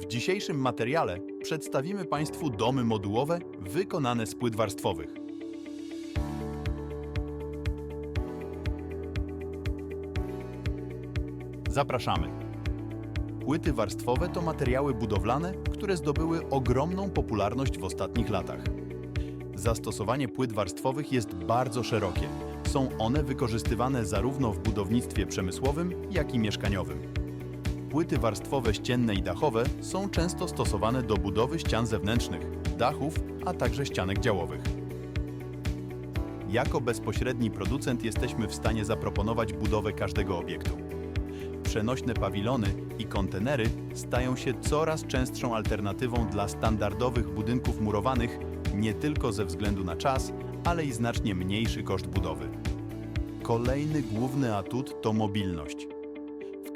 W dzisiejszym materiale przedstawimy Państwu domy modułowe wykonane z płyt warstwowych. Zapraszamy. Płyty warstwowe to materiały budowlane, które zdobyły ogromną popularność w ostatnich latach. Zastosowanie płyt warstwowych jest bardzo szerokie. Są one wykorzystywane zarówno w budownictwie przemysłowym, jak i mieszkaniowym. Płyty warstwowe ścienne i dachowe są często stosowane do budowy ścian zewnętrznych, dachów, a także ścianek działowych. Jako bezpośredni producent jesteśmy w stanie zaproponować budowę każdego obiektu. Przenośne pawilony i kontenery stają się coraz częstszą alternatywą dla standardowych budynków murowanych nie tylko ze względu na czas, ale i znacznie mniejszy koszt budowy. Kolejny główny atut to mobilność.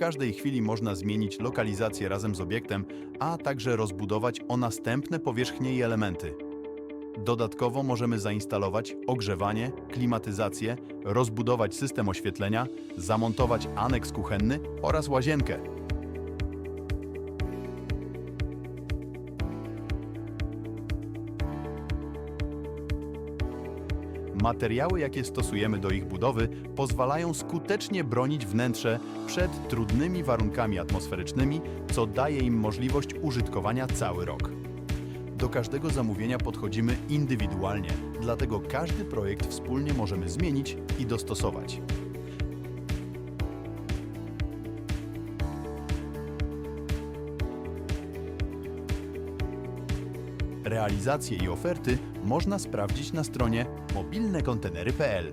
Każdej chwili można zmienić lokalizację razem z obiektem, a także rozbudować o następne powierzchnie i elementy. Dodatkowo możemy zainstalować ogrzewanie, klimatyzację, rozbudować system oświetlenia, zamontować aneks kuchenny oraz łazienkę. Materiały, jakie stosujemy do ich budowy, pozwalają skutecznie bronić wnętrze przed trudnymi warunkami atmosferycznymi, co daje im możliwość użytkowania cały rok. Do każdego zamówienia podchodzimy indywidualnie, dlatego każdy projekt wspólnie możemy zmienić i dostosować. Realizacje i oferty można sprawdzić na stronie mobilnekontenery.pl.